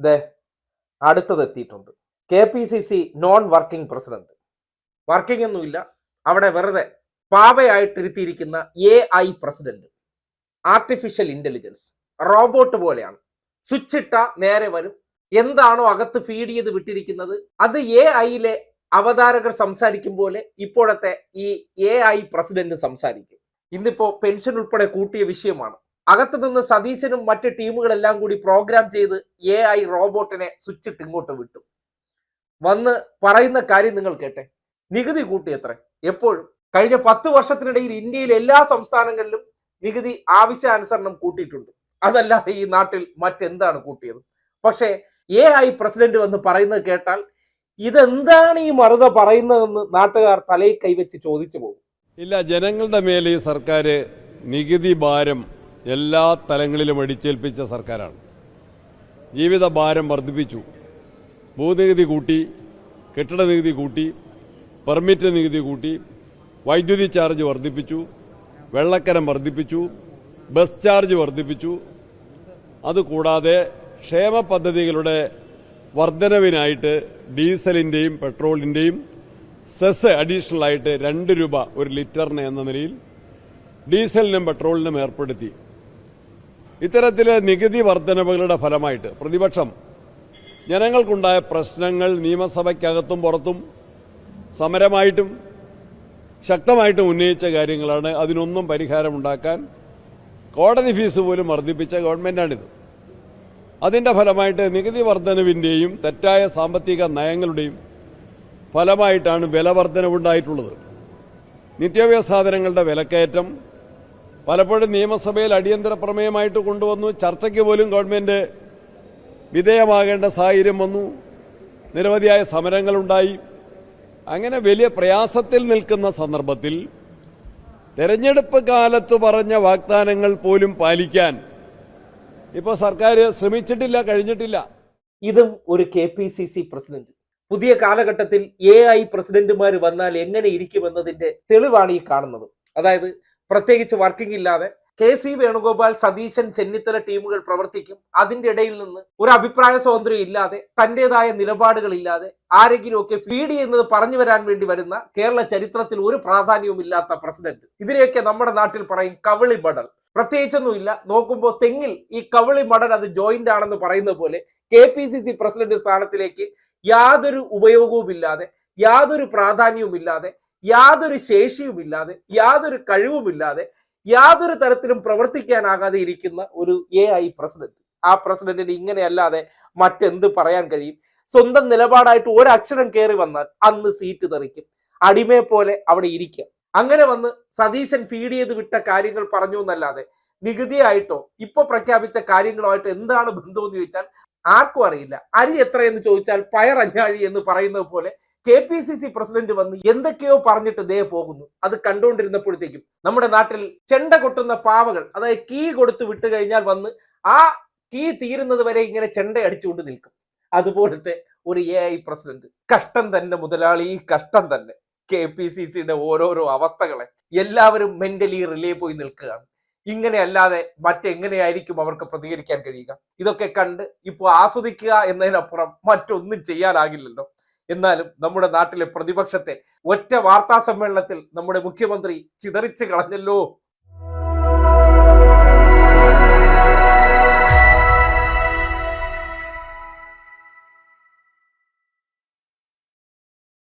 ദേ അടുത്തത് എത്തിയിട്ടുണ്ട് K P C C non working president working ഒന്നുമില്ല. അവിടെ വെറുതെ പാവയായിട്ടിരുത്തിയിരിക്കുന്ന A I president artificial intelligence robot പോലെയാണ്. സ്വിച്ച് ഇട്ട നേരെ വരും. എന്താണോ അകത്ത് ഫീഡ് ചെയ്ത് വിട്ടിരിക്കുന്നത്? അത് എ ഐയിലെ അവതാരകർ സംസാരിക്കും പോലെ ഇപ്പോഴത്തെ ഈ എ ഐ പ്രസിഡന്റ് സംസാരിക്കും. ഇന്നിപ്പോ പെൻഷൻ ഉൾപ്പെടെ കൂട്ടിയ വിഷയമാണ്. അകത്ത് നിന്ന് സതീശനും മറ്റ് ടീമുകളെല്ലാം കൂടി പ്രോഗ്രാം ചെയ്ത് എ ഐ റോബോട്ടിനെ സ്വിച്ച് ഇട്ട് ഇങ്ങോട്ട് വിട്ടു. വന്ന് പറയുന്ന കാര്യം നിങ്ങൾ കേട്ടെ. നികുതി കൂട്ടിയത്ര. എപ്പോഴും കഴിഞ്ഞ പത്ത് വർഷത്തിനിടയിൽ ഇന്ത്യയിലെ എല്ലാ സംസ്ഥാനങ്ങളിലും നികുതി ആവശ്യാനുസരണം കൂട്ടിയിട്ടുണ്ട്. അതല്ലാതെ ഈ നാട്ടിൽ മറ്റെന്താണ് കൂട്ടിയത്? പക്ഷേ എ ഐ പ്രസിഡന്റ് വന്ന് പറയുന്നത് കേട്ടാൽ ഇതെന്താണ് ഈ മറുത പറയുന്നതെന്ന് നാട്ടുകാർ തലയിൽ കൈവച്ച് ചോദിച്ചു പോകും. ഇല്ല ജനങ്ങളുടെ മേലെ ഈ സർക്കാർ നികുതി ഭാരം എല്ലാ തലങ്ങളിലും അടിച്ചേൽപ്പിച്ച സർക്കാരാണ്. ജീവിത ഭാരം വർദ്ധിപ്പിച്ചു. ഭൂനികുതി കൂട്ടി കെട്ടിട നികുതി കൂട്ടി പെർമിറ്റ് നികുതി കൂട്ടി വൈദ്യുതി ചാർജ് വർദ്ധിപ്പിച്ചു വെള്ളക്കരം വർദ്ധിപ്പിച്ചു ബസ് ചാർജ് വർദ്ധിപ്പിച്ചു. അതുകൂടാതെ ക്ഷേമ പദ്ധതികളുടെ വർധനവിനായിട്ട് ഡീസലിന്റെയും പെട്രോളിന്റെയും സെസ് അഡീഷണൽ ആയിട്ട് രണ്ട് രൂപ ഒരു ലിറ്ററിന് എന്ന നിലയിൽ ഡീസലിനും പെട്രോളിനും ഏർപ്പെടുത്തി. ഇത്തരത്തിലെ നികുതി വർധനവുകളുടെ ഫലമായിട്ട് പ്രതിപക്ഷം ജനങ്ങൾക്കുണ്ടായ പ്രശ്നങ്ങൾ നിയമസഭയ്ക്കകത്തും പുറത്തും സമരമായിട്ടും ശക്തമായിട്ടും ഉന്നയിച്ച കാര്യങ്ങളാണ് അതിനൊന്നും പരിഹാരമുണ്ടാക്കാൻ കോടതി ഫീസ് പോലും വർദ്ധിപ്പിച്ച ഗവൺമെന്റാണിത്. അതിന്റെ ഫലമായിട്ട് നികുതി വർധനവിന്റെയും തെറ്റായ സാമ്പത്തിക നയങ്ങളുടെയും ഫലമായിട്ടാണ് വില വർധനവുണ്ടായിട്ടുള്ളത് നിത്യോപയോഗ സാധനങ്ങളുടെ വിലക്കയറ്റം പലപ്പോഴും നിയമസഭയിൽ അടിയന്തര പ്രമേയമായിട്ട് കൊണ്ടുവന്നു. ചർച്ചയ്ക്ക് പോലും ഗവൺമെന്റ് വിധേയമാകേണ്ട സാഹചര്യം വന്നു. നിരവധിയായ സമരങ്ങളുണ്ടായി. അങ്ങനെ വലിയ പ്രയാസത്തിൽ നിൽക്കുന്ന സന്ദർഭത്തിൽ തെരഞ്ഞെടുപ്പ് കാലത്ത് പറഞ്ഞ വാഗ്ദാനങ്ങൾ പോലും പാലിക്കാൻ ഇപ്പോൾ സർക്കാർ ശ്രമിച്ചിട്ടില്ല കഴിഞ്ഞിട്ടില്ല. ഇതും ഒരു K P C C president. പുതിയ കാലഘട്ടത്തിൽ എ ഐ പ്രസിഡന്റുമാർ വന്നാൽ എങ്ങനെ ഇരിക്കുമെന്നതിന്റെ തെളിവാണ് ഈ കാണുന്നത്. അതായത് പ്രത്യേകിച്ച് വർക്കിംഗ് ഇല്ലാതെ കെ സി വേണുഗോപാൽ സതീശൻ ചെന്നിത്തല ടീമുകൾ പ്രവർത്തിക്കും. അതിന്റെ ഇടയിൽ നിന്ന് ഒരു അഭിപ്രായ സ്വാതന്ത്ര്യം ഇല്ലാതെ തന്റേതായ നിലപാടുകൾ ഇല്ലാതെ ആരെങ്കിലും ഒക്കെ ഫീഡ് ചെയ്യുന്നത് പറഞ്ഞു വരാൻ വേണ്ടി വരുന്ന കേരള ചരിത്രത്തിൽ ഒരു പ്രാധാന്യവും ഇല്ലാത്ത പ്രസിഡന്റ് ഇതിനെയൊക്കെ നമ്മുടെ നാട്ടിൽ പറയും കവിളി മടൽ. പ്രത്യേകിച്ചൊന്നുമില്ല നോക്കുമ്പോൾ തെങ്ങിൽ ഈ കവിളി മടൽ അത് ജോയിന്റ് ആണെന്ന് പറയുന്ന പോലെ K P C C president സ്ഥാനത്തിലേക്ക് യാതൊരു ഉപയോഗവുമില്ലാതെ യാതൊരു പ്രാധാന്യവുമില്ലാതെ യാതൊരു ശേഷിയുമില്ലാതെ യാതൊരു കഴിവുമില്ലാതെ യാതൊരു തരത്തിലും പ്രവർത്തിക്കാനാകാതെ ഇരിക്കുന്ന ഒരു എ ഐ പ്രസിഡന്റ്. ആ പ്രസിഡന്റിന് ഇങ്ങനെയല്ലാതെ മറ്റെന്ത് പറയാൻ കഴിയും? സ്വന്തം നിലപാടായിട്ട് ഒരക്ഷരം കയറി വന്നാൽ അന്ന് സീറ്റ് തെറിക്കും. അടിമയെ പോലെ അവിടെ ഇരിക്കുക അങ്ങനെ വന്ന് സതീശൻ ഫീഡ് ചെയ്ത് വിട്ട കാര്യങ്ങൾ പറഞ്ഞു എന്നല്ലാതെ നികുതിയായിട്ടോ ഇപ്പൊ പ്രഖ്യാപിച്ച കാര്യങ്ങളുമായിട്ട് എന്താണ് ബന്ധം എന്ന് ചോദിച്ചാൽ ആർക്കും അറിയില്ല. അരി എത്രയെന്ന് ചോദിച്ചാൽ പയർ അഞ്ഞാഴി എന്ന് പറയുന്നത് പോലെ K P C C president വന്ന് എന്തൊക്കെയോ പറഞ്ഞിട്ട് ദേ പോകുന്നു. അത് കണ്ടുകൊണ്ടിരുന്നപ്പോഴത്തേക്കും നമ്മുടെ നാട്ടിൽ ചെണ്ട കൊട്ടുന്ന പാവകൾ അതായത് കീ കൊടുത്ത് വിട്ടു കഴിഞ്ഞാൽ വന്ന് ആ കീ തീരുന്നത് വരെ ഇങ്ങനെ ചെണ്ട അടിച്ചുകൊണ്ട് നിൽക്കും. അതുപോലത്തെ ഒരു എ ഐ പ്രസിഡന്റ്. കഷ്ടം തന്നെ മുതലാളി കഷ്ടം തന്നെ. കെ പി സി സിയുടെ ഓരോരോ അവസ്ഥകളെ എല്ലാവരും മെന്റലി റിലേ പോയി നിൽക്കുകയാണ്. ഇങ്ങനെ അല്ലാതെ മറ്റെങ്ങനെയായിരിക്കും അവർക്ക് പ്രതികരിക്കാൻ കഴിയുക? ഇതൊക്കെ കണ്ട് ഇപ്പോൾ ആസ്വദിക്കുക എന്നതിനപ്പുറം മറ്റൊന്നും ചെയ്യാനാകില്ലല്ലോ. എന്നാലും നമ്മുടെ നാട്ടിലെ പ്രതിപക്ഷത്തെ ഒറ്റ വാർത്താ സമ്മേളനത്തിൽ നമ്മുടെ മുഖ്യമന്ത്രി ചിതറിച്ച് കളഞ്ഞല്ലോ.